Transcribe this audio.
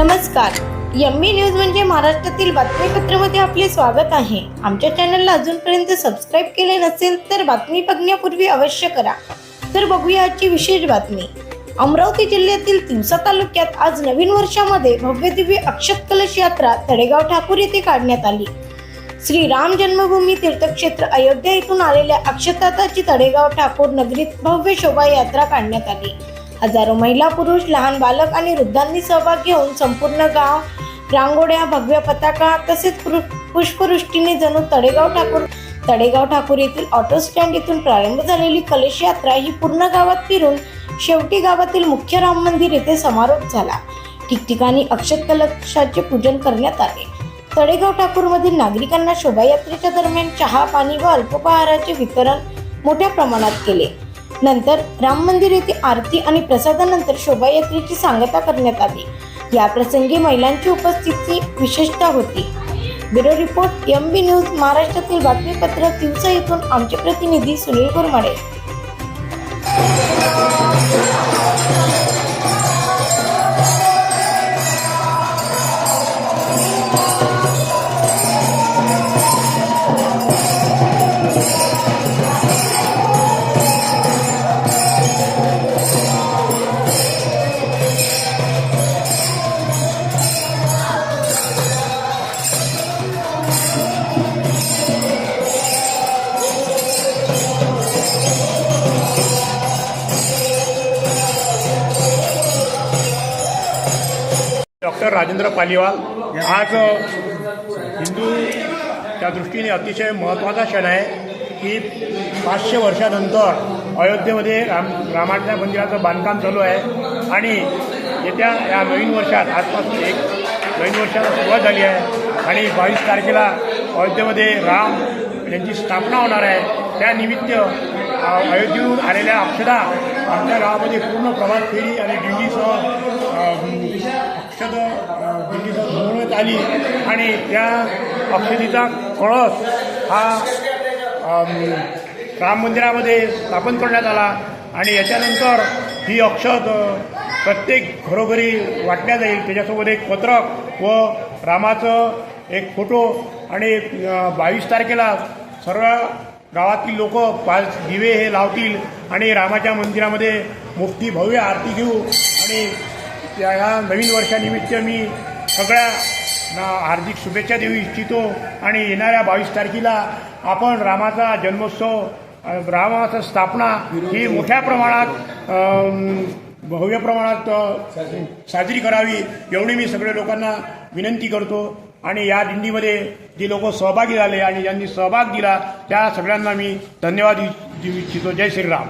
नमस्कार. Yummy news म्हणजे महाराष्ट्रातील बातमीपत्रामध्ये आपले स्वागत आहे. आमच्या चॅनलला अजूनपर्यंत सबस्क्राईब केले नसेल तर बातमी बघण्यापूर्वी अवश्य करा. तर बघूया आजची विशेष बातमी. अमरावती जिल्ह्यातील तिवसा तालुक्यात आज नवीन वर्षामध्ये भव्य दिव्य अक्षत कलश यात्रा तडेगाव ठाकूर येथे काढण्यात आली. श्री राम जन्मभूमी तीर्थक्षेत्र अयोध्या येथून आलेल्या अक्षताची तडेगाव ठाकूर नगरीत भव्य शोभायात्रा काढण्यात आली. हजारो महिला पुरुष लहान बालक आणि वृद्धांनी सहभाग घेऊन संपूर्ण गाव रांगोळ्या भगव्या पताका तसेच पुष्पवृष्टीने जणू तडेगाव ठाकूर तडेगाव ठाकूर येथील ऑटो स्टँड येथून प्रारंभ झालेली कलश यात्रा ही पूर्ण गावात फिरून शेवटी गावातील मुख्य राम मंदिर येथे समारोप झाला. ठिकठिकाणी अक्षत कलशाचे पूजन करण्यात आले. तडेगाव ठाकूरमधील नागरिकांना शोभायात्रेच्या दरम्यान चहा पाणी व अल्पोपहाराचे वितरण मोठ्या प्रमाणात केले. नंतर राम मंदिर येथे आरती आणि प्रसादानंतर शोभायात्रेची सांगता करण्यात आली. या प्रसंगी महिलांची उपस्थिती विशेषता होती. Bureau report M B news महाराष्ट्रातील बातमीपत्र दिवसा येथून आमचे प्रतिनिधी सुनील गुरमाडे डॉक्टर राजेंद्र पालिवाल आज हिंदू त्या दृष्टीने अतिशय महत्त्वाचा क्षण आहे की पाचशे वर्षानंतर अयोध्येमध्ये राम रामाच्या मंदिराचं बांधकाम चालू आहे आणि येत्या या नवीन वर्षात आजपासून एक नवीन वर्षाला सुरुवात झाली आहे आणि बावीस तारखेला अयोध्येमध्ये राम यांची स्थापना होणार आहे. त्यानिमित्त अयोध्येहून आलेल्या अक्षदा आमच्या गावामध्ये पूर्ण प्रभात फेरी आणि दिंडीसह अ, अक्षद अ, आली. आणि त्या अक्षदीचा कळस हा राम मंदिरामध्ये स्थापन करण्यात आला. आणि याच्यानंतर ही अक्षत प्रत्येक घरोघरी वाटण्यात जाईल. त्याच्यासोबत एक पत्रक व रामाचं एक फोटो आणि बावीस तारखेला सर्व गावातील लोक पाच दिवे हे लावतील आणि रामाच्या मंदिरामध्ये मुफ्ती भव्य आरती घेऊ. आणि त्या ह्या नवीन वर्षानिमित्त मी सगळ्या ना हार्दिक शुभेच्छा देऊ इच्छितो. आणि येणाऱ्या बावीस तारखेला आपण रामाचा जन्मोत्सव रामाचा स्थापना ही मोठ्या प्रमाणात भव्य प्रमाणात साजरी करावी एवढी मी सगळ्या लोकांना विनंती करतो. आणि या दिंडीमध्ये जे लोक सहभागी झाले आणि ज्यांनी सहभाग दिला त्या सगळ्यांना मी धन्यवाद देऊ इच्छितो. जय श्रीराम.